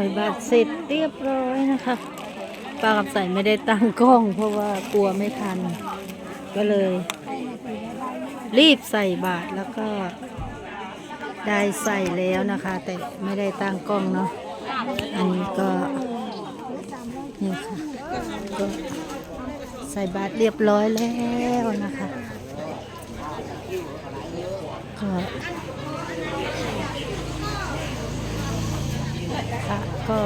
ส่บาตรเสร็จเรียบร้อยนะคะป้ากับใส่ไม่ได้ตั้งกล้อง เพราะว่ากลัวไม่ทัน ก็เลย รีบใส่บาตรแล้วก็ได้ใส่แล้วนะคะ แต่ไม่ได้ตั้งกล้องเนาะอันนี้ก็นี่ค่ะก็ใส่บาตรเรียบร้อยแล้วนะคะก็ ค่ะก็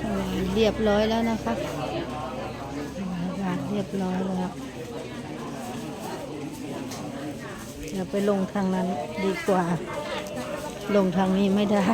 เอ่อเรียบร้อยแล้วนะคะวางเรียบร้อยแล้วเดี๋ยวไปลงทางนั้นดีกว่า ลงทางนี้ไม่ได้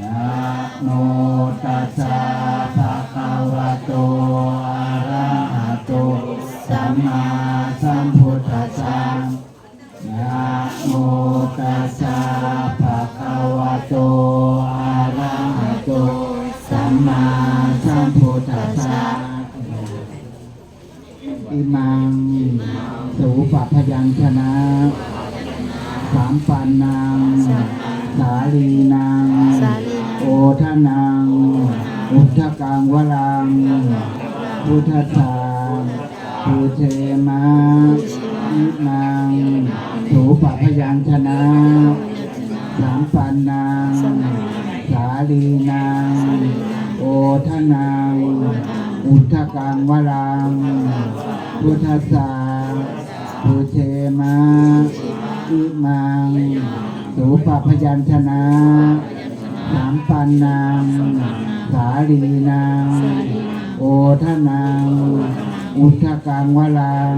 นะโมตัสสะภะคะวะโตอะระหะโตสัมมาสัมพุทธัสสะนะโมตัสสะภะคะวะโตอะระหะโตสัมมาสัมพุทธัสสะอิมังสูปะพยัญชนะสามปันนังสาลีนังสา โอทานังอุทธกังวรังพุทธสาภูเทมาอิมังสูปะพยัญชนะสามปันนางสาลีนางโอทนางอุทธกังวรังพุทธสาภูเทมาอิมังสูปะพยัญชนะสาม ปันนางสาลีนางโอทนังอุทธกังวลัง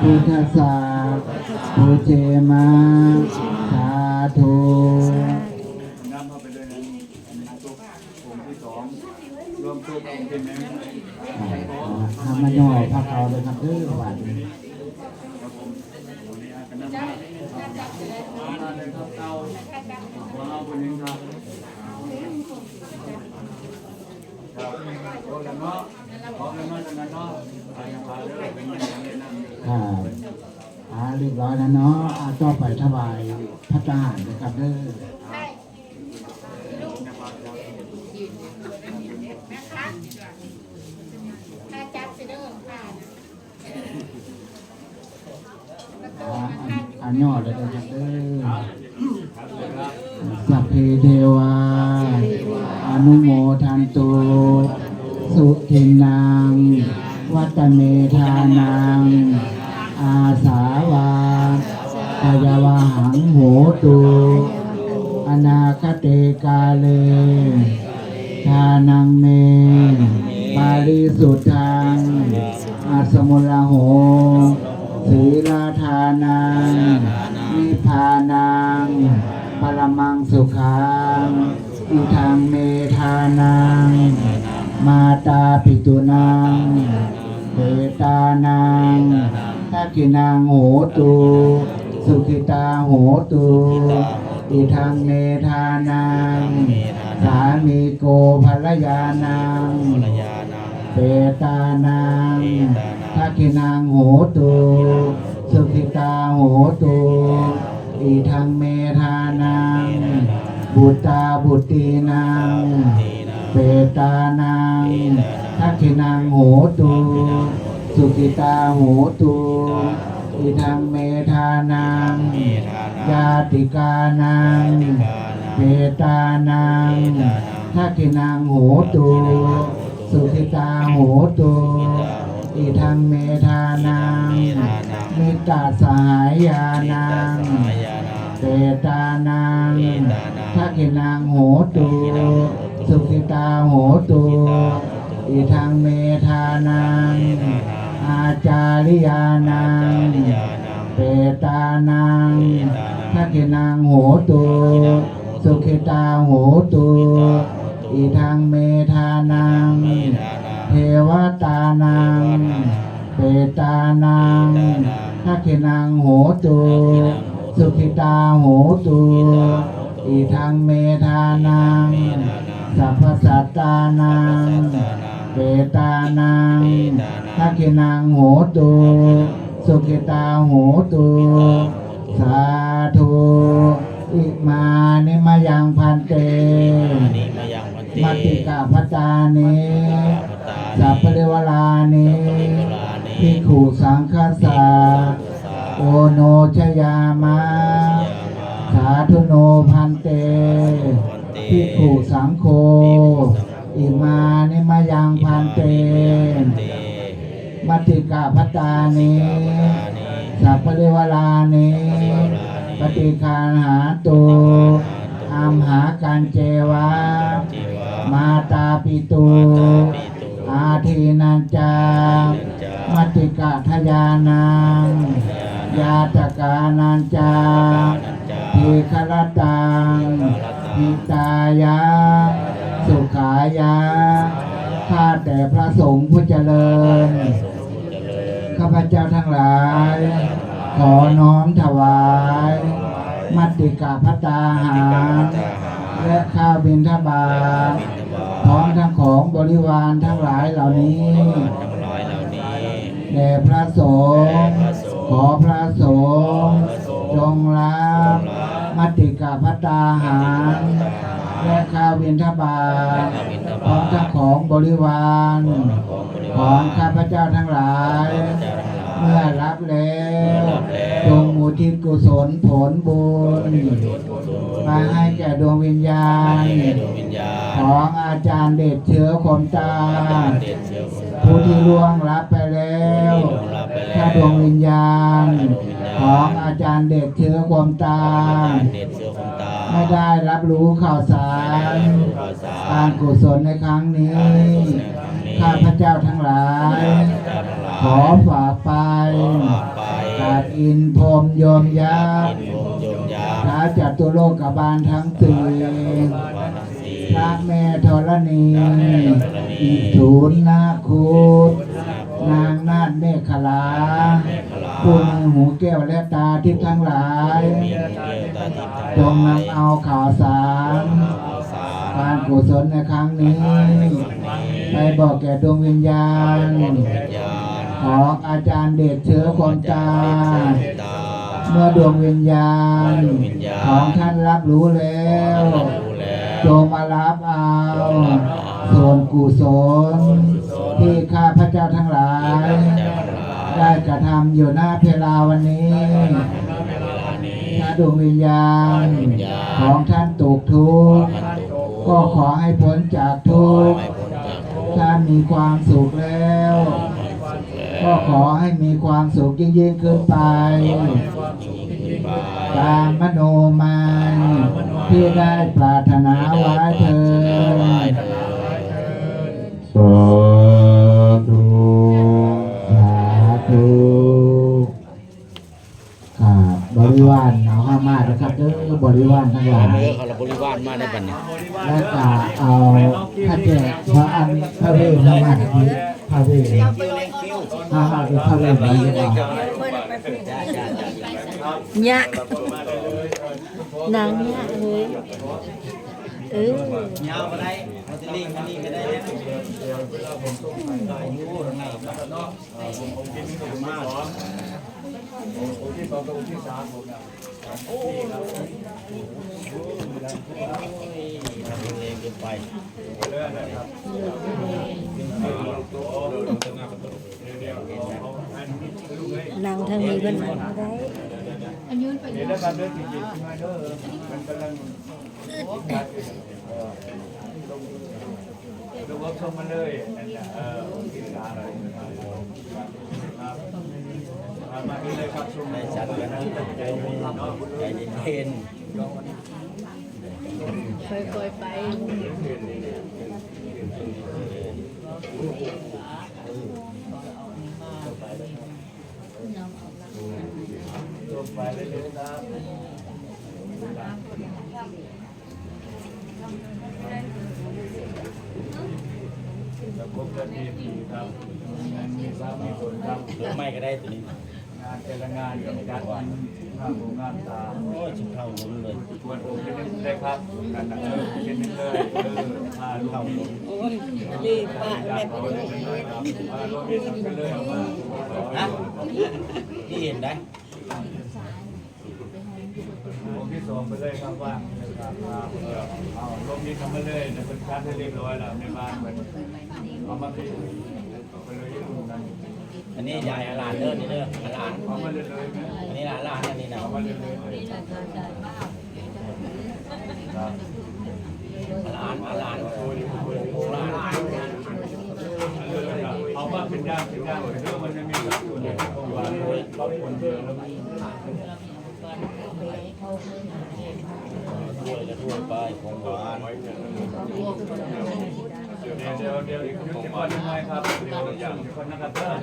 พุทธสาพุเทมาสาธุน้ำเข้าไปด้วยนะทุกองค์ที่สองรวมทุกองค์ที่หนึ่งทำมาย่อพระเขาเลยครับเด้อวันนี้ ครับผมวันนี้อาจารย์นำมาเลยครับเอาหัวเอาคนหนึ่งครับครับ พร้อมแล้วเนาะพร้อมแล้วเนาะจากนั้นเนาะไปยังพาเด้อเป็นยังไงนั่งอยู่ค่ะอ่าเรียบร้อยแล้วเนาะอาต่อไปถวายพระทหารนะครับเด้อถ้าจับไปเด้อค่ะอ่าอันอันย่อเลยนะครับเด้อสัพเพเทวา นังเมปาริสุทธังอาสมุลโหศีลาทานังนิพพานังปรมังสุขังอิทังเมทานัง มาตาปิตุนังเปตานังทักขินังโหตุ สุขิตาโหตุ อิทังเมทานังสามีโกภรยานังเปตานังทักขินังโหตุสุขิตาโหตุอิทังเมทานังบุตตาบุตรีนังเปตานังทักขินังโหตุสุขิตาโหตุอิทังเมทานัง ญาติกานังเปตานังทักขินังโหตุสุขิตาโหตุอิทังเมทานังมิตาสหายานังเปตานังทักขินังโหตุสุขิตาโหตุอิทังเมทานังอาจาริยานังป เปตานังทักขินังโหตุสุขิตาโหตุอีทางเมธานังเทวตานังเปตานังทักขินังโหตุสุขิตาโหตุอีทางเมธานังสัพพสัตตานังเปตานังทักขินังโหตุ สุขิตาโหตุสาธุอิมานิมายังพันเตนิมายังพันเตมัตติกาพตานิสัพเพเรวลานิพิกขุสังฆาสาโอโนชยามะสาธุโนพันเตพิกขุสังโฆอิมานิมายังพันเต มัตติกาพตานิสัพเพเรวลานิปฏิคาหาตุอัมหากันเจวะมาตาปิตุอาทีนันจามติกะทยานังยาตกานันจาทีครตังพิตายาสุขายาข้าแต่พระสงฆ์ผู้เจริญ ข้าพเจ้าทั้งหลาย ขอน้อมถวาย มัตติกาพตาหาร และข้าวบิณฑบาตพร้อมทั้งของบริวารทั้งหลายเหล่านี้แด่พระสงฆ์ขอพระสงฆ์จงรับมัตติกาพตาหารและข้าวบิณฑบาตพร้อมทั้งของบริวาร ของข้าพเจ้าทั้งหลาย เมื่อรับแล้วจงมูทิศกุศลผลบุญมาให้แก่ดวงวิญญาณดวงวิญญาณ ของอาจารย์เด็ดเชื้อคมตาเด็ดเชื้อคนผู้ที่ล่วงรับไปแล้วรับไปถ้าแล้วดวงวิญญาณ ของอาจารย์เด็ดเชื้อคมตาเด็ดเชื้อคนตาไม่ได้รับรู้ข่าวสารภาษาการกุศลในครั้งนี้ ข้าพเจ้าทั้งหลาย ขอฝากไปกาอินพรมโยมยักษ์โยมโยมยาท้าวจัตุโลกบาลทั้งสี่พระแม่ธรณีอิทูลนาคูดนางนาฏเมฆลาผู้มีหูแก้วและตาทิพย์ทั้งหลายจงนำเอาข่าวสารการกุศลในครั้งนี้ ไปบอกแก่ดวงวิญญาณ ของอาจารย์เดชเชื้อคนตาเมื่อดวงวิญญาณ ของท่านรับรู้แล้วจงมารับเอาส่วนกุศลที่ข้าพระเจ้าทั้งหลาย ได้กระทำอยู่หน้าเพลาวันนี้ถ้าดวงวิญญาณ ของท่านตกทุกข์ก็ขอให้พ้นจากทุกข์ ถ้ามีความสุขแล้ว ก็ขอให้มีความสุขยิ่งยิ่งๆขึ้นไป ตามมโนมายที่ได้ปรารถนาไว้เถิดสาธุสาธุครับบริวารเอาห้ามานะครับเด้อบริวารทั้งหลาย เนื้อเขาบริวารมาได้บัดนี้และก็เอาพระเจ้าพระอัน พระเวทมามาที่พระเวทห้านาเป็นพระเวทมาดีกว่ายะนางยะเฮ้ยเออไปนางทางนี้ก็นาง ได้เดี๋ยวได้การเดินจริงๆใช่ไหมเด้อมันกำลังดูว่าชมมันเลยนั่นแหละเออที่ตาอะไรนะครับมาที่เลยครับชมในชัดกันนะใจเย็นใจเย็นค่อยๆไป เไปเรื่อยๆครับแล้วพบกันดีครับงานมีทราบมีผลครับหรือไม่ก็ได้ตัวนี้งานแต่ละงานกับการวันงานของงานตาโอ้ยชิบเข้าลุ้นเลยชวนผมเป็นนึงเลยครับกันนะเออเป็นนึงเลยเออพาลูกเข้าลุ้นดีป้าแม่เป็นเลยครับพาลูกเรียนกันเลยออกมานะที่ เห็นได้ผมที่สองไปเลยครับว่าครับเออเอาลมนี้ทำมาเลยนะเป็นการให้เรียบร้อยแล้วในบ้านมันเอามาพิมพ์ไปเลยที่ตรงนั้นอันนี้ยายอาหลานเด้อนี่เด้ออาหลานเอามาเลยเลยอันนี้หลานหลานอันนี้นะเอามาเลยเลยครับอาหลานอาหลานโอ้ย โอ้ยโอ้ยเอาเป็นยาเป็นยางเรื่องมันจะมีแบบตัวนี้ของวานเขาคนเยอะแล้วถ้วยละถ้วยไปของหวานเดี๋ยวเดี๋ยวเดี๋ยวยุติก่อนยังไงครับเดี๋ยวอย่างคนนะครับเพื่อน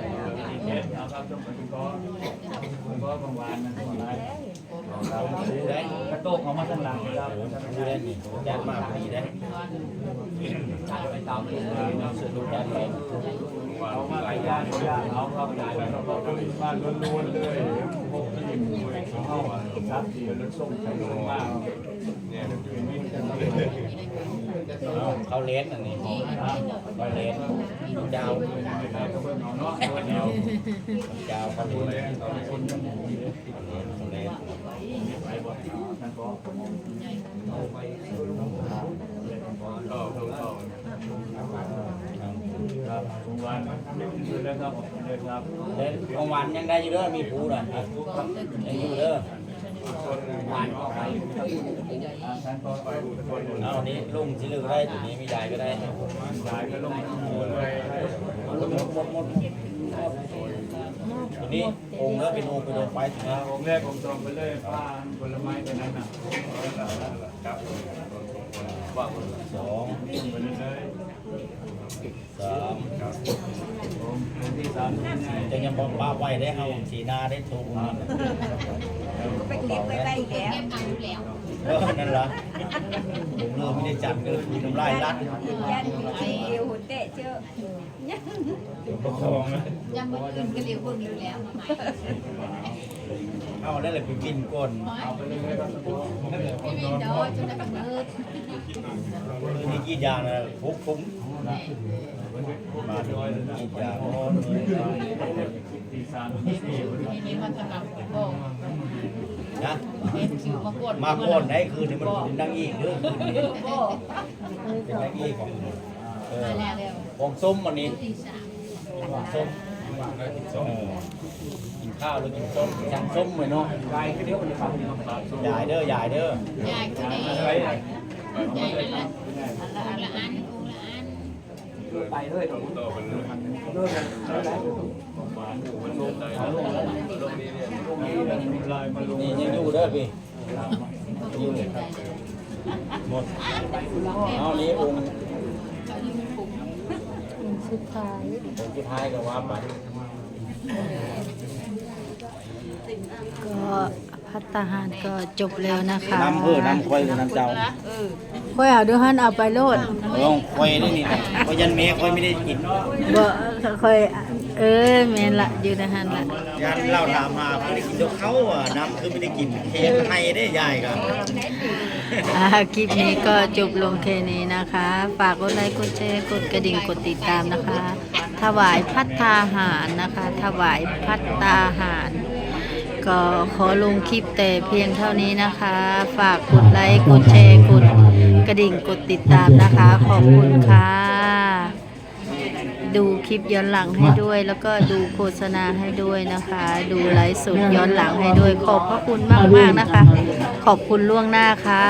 อีกเคสนะครับต้องไปก็ก็บางหวันนะบางวัน กระโตกออกมาข้างหลังครับดูได้นี่แดดมากดีได้สนุกแดดเลยเอามาไปย่างย่าเอาครับเราก็บ้านล้วนๆเลยพวกที่มวยเข้าชัดเดียวรถส่งไปลงมาเนี่ยคือมีกันเขาเลสอันนี้เขาเลสยาวเนาเดียวยาวเขาเลสคนเขาเลสนั่น ครับบางวันดูแล้วครับเลยครับเล่นของหวานยังได้อยู่เด้อมีผูน่ะยังอยู่เด้อท่านก็ไปเอาอนี้ลุงสิลือได้ตัวนี้มียายก็ได้หลายก็ลงเลยหมดหมดหมด ตัวนี้องค์แล้วเป็นองค์เป็นองค์ไปถึงแล้วองค์แรกผมตรงไปเลยป้าผลไม้ตัวนั้นน่ะครัว่าสองไปเลยสามผมที่สามที่ไหนจะยังบอกป้าไหวได้เอาสีหน้าได้ถูกมันไปเก็บไปได้แล้ว เก็บเอาแล้วเออนั่นเหรอผมเริ่มไม่ได้จัดก็เลยกินน้ำลายรัดยันสีหุ่นเตะเจอประคองนะยังมืออื่นก็เรียกพวกนี้แล้วมาใหม่เอาได้เลยไปกินก่อนเอาไปเลยครับไม่มีดอจนได้แบบเออคือนี่กี่อย่างนะฟุกฟุ้งมาดูกี่อย่างโอ้ยที่สามที่สี่ทีนี้มันสำหรับโบอก นะเห็นคิวมากดมาก่อนได้คืนนี้มันเป็นดังอีกเด้อคืนนี้โบอกเป็นดังอีกของเออมาแล้วเร็วของส้มวันนี้ตีสามของส้มเออกินข้าวหรือกินส้มสั่งส้มเลยเนาะกายก็เดี๋ยวมันจะฟังนี่ครับยายเด้อยายเด้อยายคนนี้อะไรยายนั่นแหละอันละอันองละอัน ไปเลยต่อต่อไปเลยเริ่มแล้วหวานมันลงใจลงลงนี้เนี่ยลงนี้ลายมันลงนี่ยังอยู่เด้อพี่อยู่เลยครับหมดเอานี้องค์สุดท้ายองค์ที่ท้ายก็ว่าไปก็พัฒหารก็จบแล้วนะคะน้ำเพื่อน้ำควายน้ำเจ้า ค่อยเอาด้วยฮันเอาไปโลดเออควายได้นี่นะเพราะยันเมย์ควายไม่ได้กินบ่ค่อยเออแม่นละอยู่ในหันละยันเล่าถามมาไม่ได้กินตัวเขาอะน้ำคือไม่ได้กินเทปให้ได้ยายกันอ่าคลิปนี้ก็จบลงแค่นี้นะคะ ฝากกดไลค์กดแชร์กดกระดิ่งกดติดตามนะคะ ถวายพัฒตาหารนะคะ ถวายพัฒตาหาร ก็ขอลงคลิปแต่เพียงเท่านี้นะคะ ฝากกดไลค์กดแชร์กด กระดิ่งกดติดตามนะคะ ขอบคุณค่ะ ดูคลิปย้อนหลังให้ด้วย แล้วก็ดูโฆษณาให้ด้วยนะคะ ดูไลฟ์สดย้อนหลังให้ด้วย ขอบพระคุณมากๆนะคะ ขอบคุณล่วงหน้าค่ะ